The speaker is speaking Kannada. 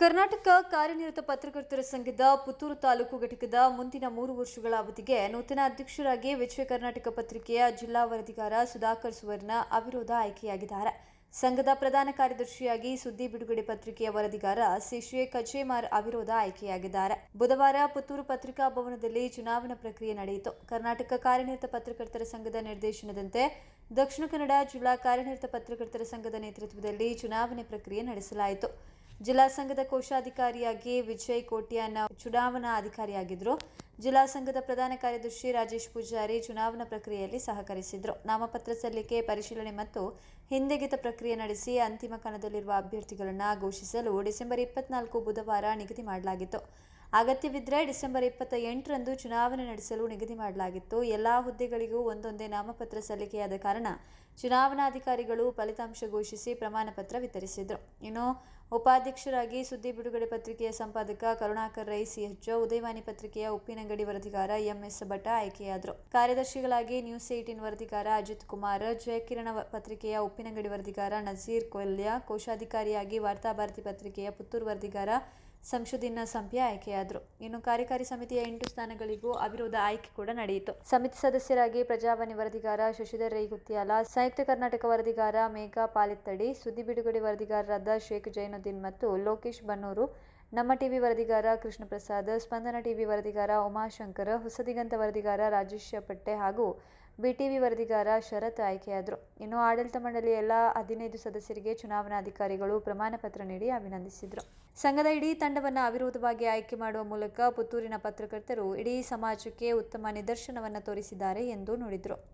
ಕರ್ನಾಟಕ ಕಾರ್ಯನಿರತ ಪತ್ರಕರ್ತರ ಸಂಘದ ಪುತ್ತೂರು ತಾಲೂಕು ಘಟಕದ ಮುಂದಿನ ಮೂರು ವರ್ಷಗಳ ಅವಧಿಗೆ ನೂತನ ಅಧ್ಯಕ್ಷರಾಗಿ ವಿಜಯ ಕರ್ನಾಟಕ ಪತ್ರಿಕೆಯ ಜಿಲ್ಲಾ ವರದಿಗಾರ ಸುಧಾಕರ್ ಸುವರ್ಣ ಅವಿರೋಧ ಆಯ್ಕೆಯಾಗಿದ್ದಾರೆ. ಸಂಘದ ಪ್ರಧಾನ ಕಾರ್ಯದರ್ಶಿಯಾಗಿ ಸುದ್ದಿ ಬಿಡುಗಡೆ ಪತ್ರಿಕೆಯ ವರದಿಗಾರ ಸಿಶೆ ಕಚೇಮಾರ್ ಅವಿರೋಧ ಆಯ್ಕೆಯಾಗಿದ್ದಾರೆ. ಬುಧವಾರ ಪುತ್ತೂರು ಪತ್ರಿಕಾ ಭವನದಲ್ಲಿ ಚುನಾವಣಾ ಪ್ರಕ್ರಿಯೆ ನಡೆಯಿತು. ಕರ್ನಾಟಕ ಕಾರ್ಯನಿರತ ಪತ್ರಕರ್ತರ ಸಂಘದ ನಿರ್ದೇಶನದಂತೆ ದಕ್ಷಿಣ ಕನ್ನಡ ಜಿಲ್ಲಾ ಕಾರ್ಯನಿರತ ಪತ್ರಕರ್ತರ ಸಂಘದ ನೇತೃತ್ವದಲ್ಲಿ ಚುನಾವಣೆ ಪ್ರಕ್ರಿಯೆ ನಡೆಸಲಾಯಿತು. ಜಿಲ್ಲಾ ಸಂಘದ ಕೋಶಾಧಿಕಾರಿಯಾಗಿ ವಿಜಯ್ ಕೋಟ್ಯಾನ್ ಚುನಾವಣಾ ಅಧಿಕಾರಿಯಾಗಿದ್ದರು ಜಿಲ್ಲಾ ಸಂಘದ ಪ್ರಧಾನ ಕಾರ್ಯದರ್ಶಿ ರಾಜೇಶ್ ಪೂಜಾರಿ ಚುನಾವಣಾ ಪ್ರಕ್ರಿಯೆಯಲ್ಲಿ ಸಹಕರಿಸಿದರು. ನಾಮಪತ್ರ ಸಲ್ಲಿಕೆ, ಪರಿಶೀಲನೆ ಮತ್ತು ಹಿಂದೆಗೆತ ಪ್ರಕ್ರಿಯೆ ನಡೆಸಿ ಅಂತಿಮ ಕಣದಲ್ಲಿರುವ ಅಭ್ಯರ್ಥಿಗಳನ್ನು ಘೋಷಿಸಲು ಡಿಸೆಂಬರ್ ಇಪ್ಪತ್ನಾಲ್ಕು ಬುಧವಾರ ನಿಗದಿ ಮಾಡಲಾಗಿತ್ತು. ಅಗತ್ಯವಿದ್ದರೆ ಡಿಸೆಂಬರ್ ಇಪ್ಪತ್ತ ಎಂಟರಂದು ಚುನಾವಣೆ ನಡೆಸಲು ನಿಗದಿ ಮಾಡಲಾಗಿತ್ತು. ಎಲ್ಲಾ ಹುದ್ದೆಗಳಿಗೂ ಒಂದೊಂದೇ ನಾಮಪತ್ರ ಸಲ್ಲಿಕೆಯಾದ ಕಾರಣ ಚುನಾವಣಾಧಿಕಾರಿಗಳು ಫಲಿತಾಂಶ ಘೋಷಿಸಿ ಪ್ರಮಾಣ ಪತ್ರ ವಿತರಿಸಿದರು. ಇನ್ನು ಉಪಾಧ್ಯಕ್ಷರಾಗಿ ಸುದ್ದಿ ಬಿಡುಗಡೆ ಪತ್ರಿಕೆಯ ಸಂಪಾದಕ ಕರುಣಾಕರ್ ರೈ, ಸಿಎಚ್ಒ ಉದಯವಾಣಿ ಪತ್ರಿಕೆಯ ಉಪ್ಪಿನಂಗಡಿ ವರದಿಗಾರ ಎಂಎಸ್ ಭಟ್ಟ ಆಯ್ಕೆಯಾದರು. ಕಾರ್ಯದರ್ಶಿಗಳಾಗಿ ನ್ಯೂಸ್ ಏಟೀನ್ ವರದಿಗಾರ ಅಜಿತ್ ಕುಮಾರ್, ಜಯಕಿರಣ ಪತ್ರಿಕೆಯ ಉಪ್ಪಿನಂಗಡಿ ವರದಿಗಾರ ನಜೀರ್ ಕೊಲ್ಯ, ಕೋಶಾಧಿಕಾರಿಯಾಗಿ ವಾರ್ತಾಭಾರತಿ ಪತ್ರಿಕೆಯ ಪುತ್ತೂರು ವರದಿಗಾರ ಸಂಶುದ್ದೀನ್ ಸಂಪ್ಯ ಆಯ್ಕೆಯಾದರು. ಇನ್ನು ಕಾರ್ಯಕಾರಿ ಸಮಿತಿಯ ಎಂಟು ಸ್ಥಾನಗಳಿಗೂ ಅವಿರೋಧ ಆಯ್ಕೆ ಕೂಡ ನಡೆಯಿತು. ಸಮಿತಿ ಸದಸ್ಯರಾಗಿ ಪ್ರಜಾವಾಣಿ ವರದಿಗಾರ ಶಶಿಧರ್ ರೈ ಗುತ್ತಿಯಾಲ ಸಂಯುಕ್ತ ಕರ್ನಾಟಕ ವರದಿಗಾರ ಮೇಘಾ ಪಾಲಿತ್ತಡಿ, ಸುದ್ದಿ ಬಿಡುಗಡೆ ವರದಿಗಾರರಾದ ಶೇಖ್ ಜೈನುದ್ದೀನ್ ಮತ್ತು ಲೋಕೇಶ್ ಬನ್ನೂರು, ನಮ್ಮ ಟಿವಿ ವರದಿಗಾರ ಕೃಷ್ಣ ಪ್ರಸಾದ್ ಸ್ಪಂದನ ಟಿವಿ ವರದಿಗಾರ ಉಮಾಶಂಕರ್, ಹೊಸದಿಗಂತ ವರದಿಗಾರ ರಾಜೇಶ ಪಟ್ಟೆ ಹಾಗೂ ಬಿಟಿವಿ ವರದಿಗಾರ ಶರತ್ ಆಯ್ಕೆಯಾದರು. ಇನ್ನು ಆಡಳಿತ ಮಂಡಳಿಯ ಎಲ್ಲ ಹದಿನೈದು ಸದಸ್ಯರಿಗೆ ಚುನಾವಣಾಧಿಕಾರಿಗಳು ಪ್ರಮಾಣ ಪತ್ರ ನೀಡಿ ಅಭಿನಂದಿಸಿದರು. ಸಂಘದ ಇಡೀ ತಂಡವನ್ನು ಅವಿರೋಧವಾಗಿ ಆಯ್ಕೆ ಮಾಡುವ ಮೂಲಕ ಪುತ್ತೂರಿನ ಪತ್ರಕರ್ತರು ಇಡೀ ಸಮಾಜಕ್ಕೆ ಉತ್ತಮ ನಿದರ್ಶನವನ್ನು ತೋರಿಸಿದ್ದಾರೆ ಎಂದು ನುಡಿದರು.